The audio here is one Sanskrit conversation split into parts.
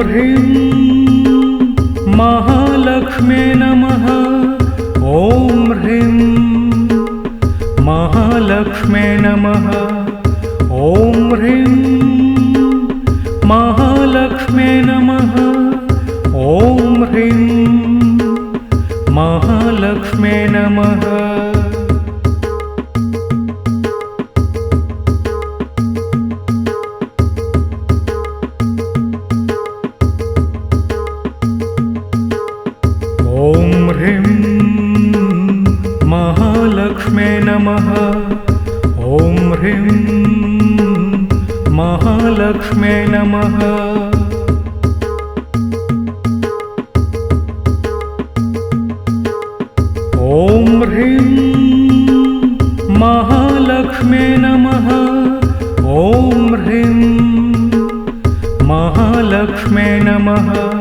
ह्रीं महालक्ष्मे नमः। ॐ ह्रीं महालक्ष्मे नमः। नमः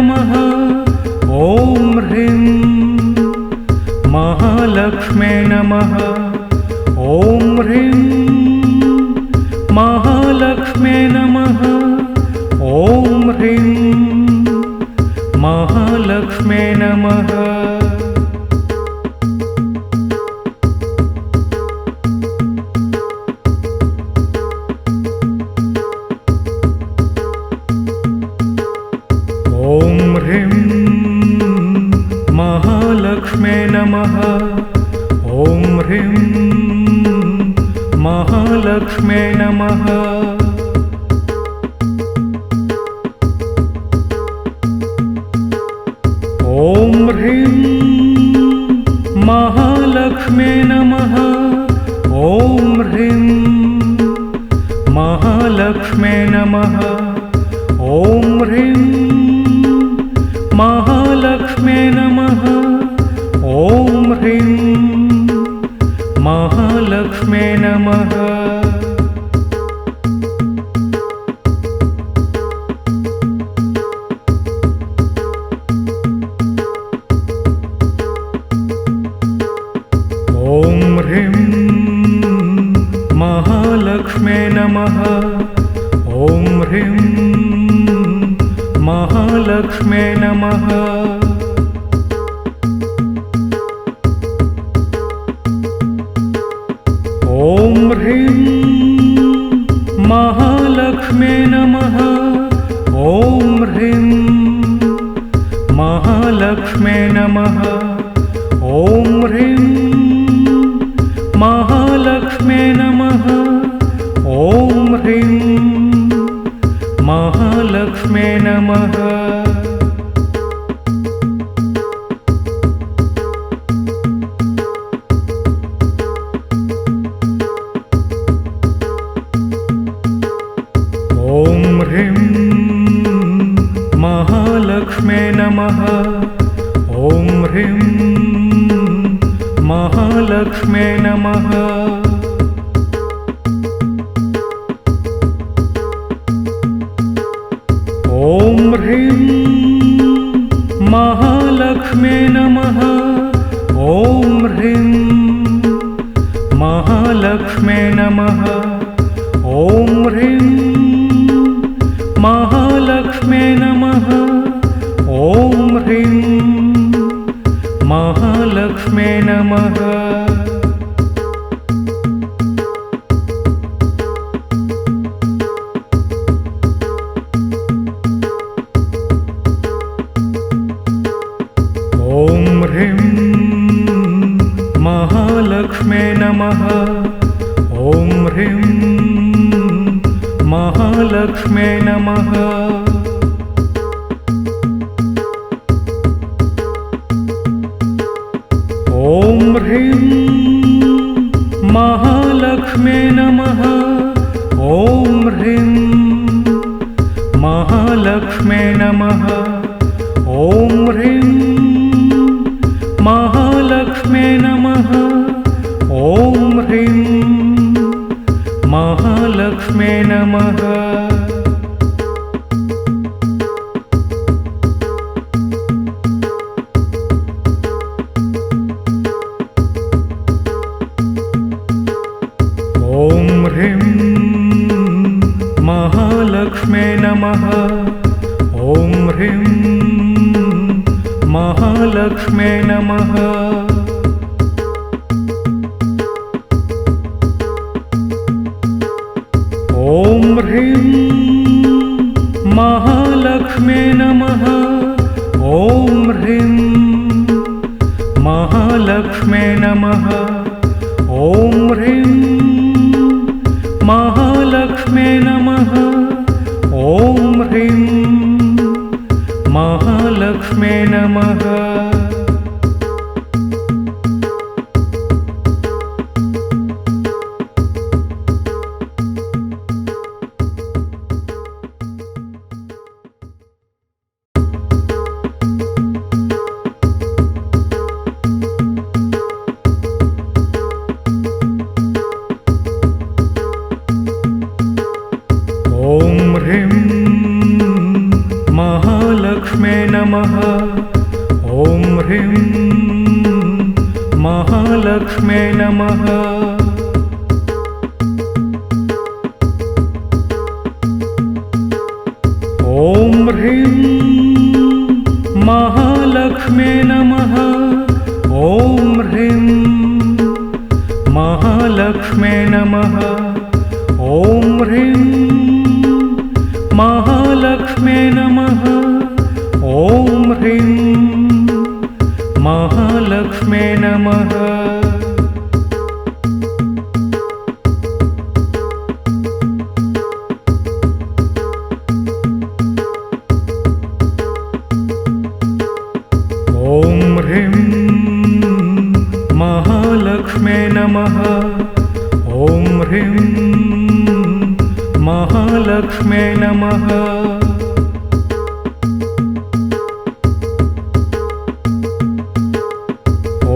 नमः ह्रीं महालक्ष्मे नमः। ॐ ह्रीं महालक्ष्मे नमः। ॐ ह्रीं महालक्ष्मे नमः। ॐ ह्रीं महालक्ष्मे नमः। ॐ ह्रीं महालक्ष्मे नमः। ॐ ह्रीं महालक्ष्मे नमः। ॐ ह्रीं महालक्ष्मे नमः। ॐ ह्रीं महालक्ष्मे नमः नमः ॐ ह्रीं महालक्ष्मे नमः। ॐ ह्रीं महालक्ष्मे नमः। ॐ ह्रीं महालक्ष्मे नमः ॐ ह्रीं महालक्ष्मे नमः। ॐ ह्रीं महालक्ष्मे नमः। ॐ ह्रीं महालक्ष्मे नमः। ॐ ह्रीं ह्रीं महालक्ष्मे नमः। ॐ ह्रीं महालक्ष्मे नमः नमः। ॐ ह्रीं महालक्ष्मे नमः। ॐ ह्रीं महालक्ष्मे नमः ह्रीं महालक्ष्मे नमः। ॐ ह्रीं महालक्ष्मे नमः। ॐ ह्रीं महालक्ष्मे नमः। ॐ ह्रीं महालक्ष्मे नमः ह्रीं महालक्ष्मे नमः। ॐ ह्रीं महालक्ष्मे नमः। ॐ ह्रीं महालक्ष्मे नमः। ॐ ह्रीं महालक्ष्मे नमः। ॐ ह्रीं महालक्ष्मे नमः। ॐ ह्रीं महालक्ष्मे नमः। ॐ ह्रीं महालक्ष्मे नमः। ॐ ह्रीं महालक्ष्मे नमः।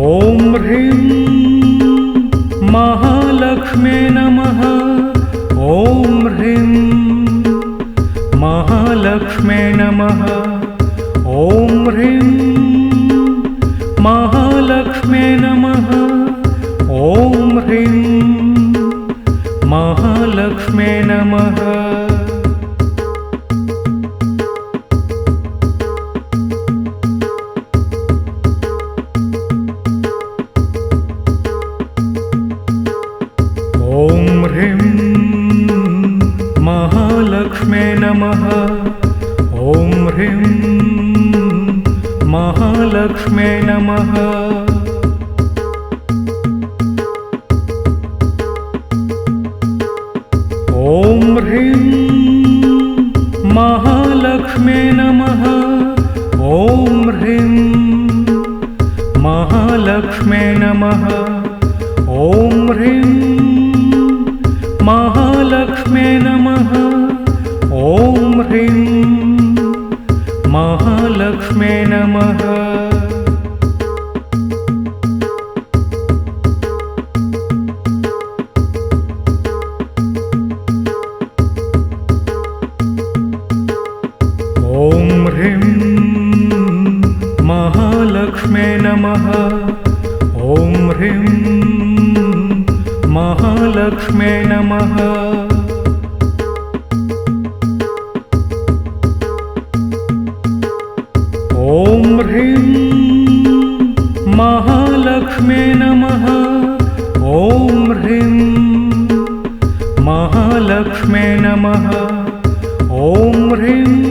ॐ ह्रीं महालक्ष्मे नमः। ॐ ह्रीं महालक्ष्मे नमः ह्रीं महालक्ष्मे नमः। ॐ ह्रीं महालक्ष्मे नमः। ॐ ह्रीं महालक्ष्मे नमः महालक्ष्मे नमः। ॐ ह्रीं महालक्ष्मे नमः। ॐ ह्रीं महालक्ष्मे नमः। ॐ ह्रीं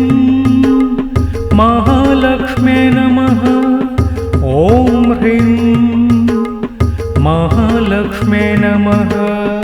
लक्ष्मे नमः।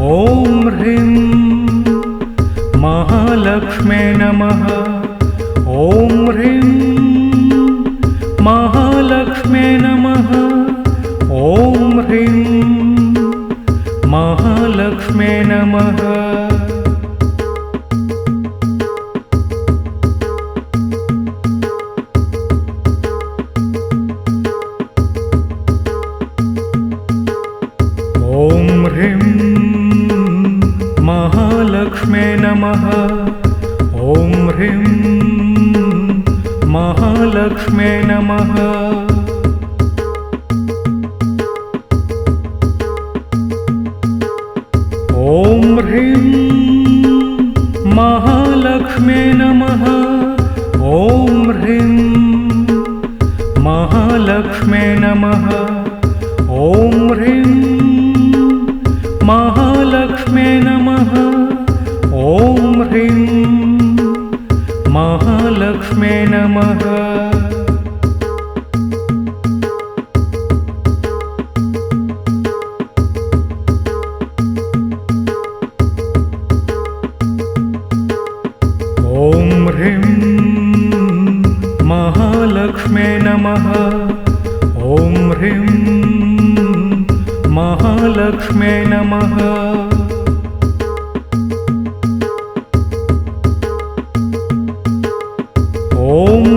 ॐ ह्रीं। महालक्ष्मी नमः। ॐ ह्रीं। महालक्ष्मे नमः। ॐ ह्रीं। महालक्ष्मी नमः। ह्रीं महालक्ष्म्ये नमः ॐ ह्रीं महालक्ष्म्ये नमः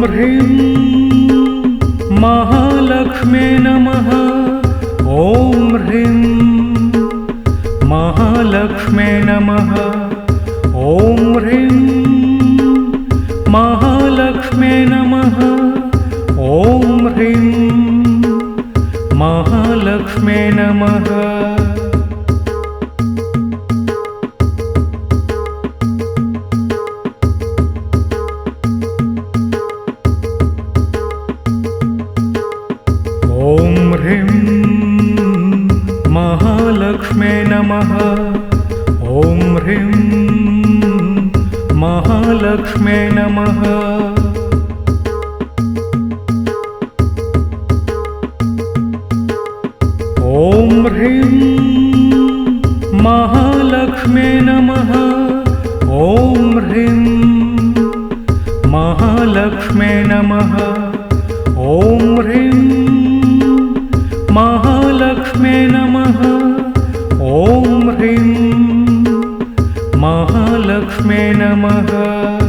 ह्रीं महालक्ष्म्ये नमः। ॐ ह्रीं महालक्ष्म्ये नमः। ॐ ह्रीं महालक्ष्म्ये नमः। ॐ ह्रीं महालक्ष्म्ये नमः महालक्ष्म्ये नमः। ॐ ह्रीं। महालक्ष्म्ये नमः। ॐ ह्रीं। महालक्ष्म्ये नमः। ॐ ह्रीं। महालक्ष्म्ये नमः।